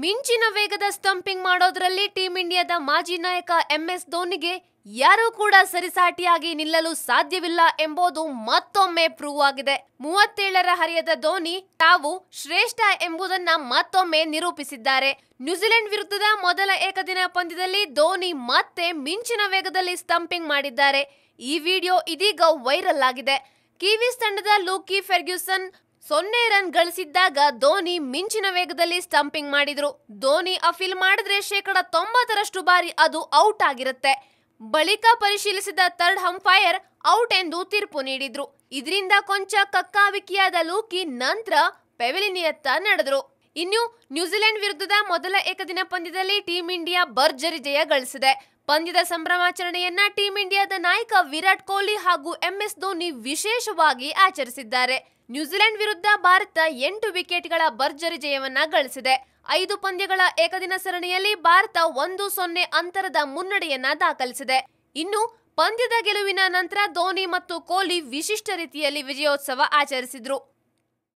ಮಿಂಚಿನ ವೇಗದ ಸ್ಟಂಪಿಂಗ್ ಮಾಡೋದ್ರಲ್ಲಿ ಟೀಂ ಇಂಡಿಯಾದ ಮಾಜಿ ನಾಯಕ ಎಂಎಸ್ ಧೋನಿಗೆ ಯಾರೂ ಕೂಡ ಸರಿಸಾಟಿಯಾಗಿ ನಿಲ್ಲಲು ಸಾಧ್ಯವಿಲ್ಲ ಎಂಬುದು ಮತ್ತೊಮ್ಮೆ ಪ್ರೂವ್ ಆಗಿದೆ. ಮೂವತ್ತೇಳರ ಹರಿಯದ ಧೋನಿ ತಾವು ಶ್ರೇಷ್ಠ ಎಂಬುದನ್ನ ಮತ್ತೊಮ್ಮೆ ನಿರೂಪಿಸಿದ್ದಾರೆ. ನ್ಯೂಜಿಲೆಂಡ್ ವಿರುದ್ಧದ ಮೊದಲ ಏಕದಿನ ಪಂದ್ಯದಲ್ಲಿ ಧೋನಿ ಮತ್ತೆ ಮಿಂಚಿನ ವೇಗದಲ್ಲಿ ಸ್ಟಂಪಿಂಗ್ ಮಾಡಿದ್ದಾರೆ. ಈ ವಿಡಿಯೋ ಇದೀಗ ವೈರಲ್ ಆಗಿದೆ. ಕಿವೀಸ್ ತಂಡದ ಲೂಕಿ ಫೆರ್ಗ್ಯೂಸನ್ ಸೊನ್ನೆ ರನ್ ಗಳಿಸಿದ್ದಾಗ ಧೋನಿ ಮಿಂಚಿನ ವೇಗದಲ್ಲಿ ಸ್ಟಂಪಿಂಗ್ ಮಾಡಿದ್ರು. ಧೋನಿ ಅಫೀಲ್ ಮಾಡಿದ್ರೆ ಶೇಕಡ ತೊಂಬತ್ತರಷ್ಟು ಬಾರಿ ಅದು ಔಟ್ ಆಗಿರುತ್ತೆ. ಬಳಿಕ ಪರಿಶೀಲಿಸಿದ ಥರ್ಡ್ ಹಂಫೈರ್ ಔಟ್ ಎಂದು ತೀರ್ಪು ನೀಡಿದ್ರು. ಇದರಿಂದ ಕೊಂಚ ಕಕ್ಕಾವಿಕಿಯಾದ ಲೂಕಿ ನಂತರ ಪೆವಿಲಿನಿಯತ್ತ ನಡೆದ್ರು. ಇನ್ನು ನ್ಯೂಜಿಲೆಂಡ್ ವಿರುದ್ಧದ ಮೊದಲ ಏಕದಿನ ಪಂದ್ಯದಲ್ಲಿ ಟೀಂ ಇಂಡಿಯಾ ಭರ್ಜರಿ ಜಯ ಗಳಿಸಿದೆ. ಪಂದ್ಯದ ಸಂಭ್ರಮಾಚರಣೆಯನ್ನ ಟೀಂ ಇಂಡಿಯಾದ ನಾಯಕ ವಿರಾಟ್ ಕೊಹ್ಲಿ ಹಾಗೂ ಎಂಎಸ್ ಧೋನಿ ವಿಶೇಷವಾಗಿ ಆಚರಿಸಿದ್ದಾರೆ. ನ್ಯೂಜಿಲೆಂಡ್ ವಿರುದ್ಧ ಭಾರತ ಎಂಟು ವಿಕೆಟ್ಗಳ ಭರ್ಜರಿ ಜಯವನ್ನ ಗಳಿಸಿದೆ. ಐದು ಪಂದ್ಯಗಳ ಏಕದಿನ ಸರಣಿಯಲ್ಲಿ ಭಾರತ ಒಂದು ಸೊನ್ನೆ ಅಂತರದ ಮುನ್ನಡೆಯನ್ನ ದಾಖಲಿಸಿದೆ. ಇನ್ನು ಪಂದ್ಯದ ಗೆಲುವಿನ ನಂತರ ಧೋನಿ ಮತ್ತು ಕೊಹ್ಲಿ ವಿಶಿಷ್ಟ ರೀತಿಯಲ್ಲಿ ವಿಜಯೋತ್ಸವ ಆಚರಿಸಿದ್ರು.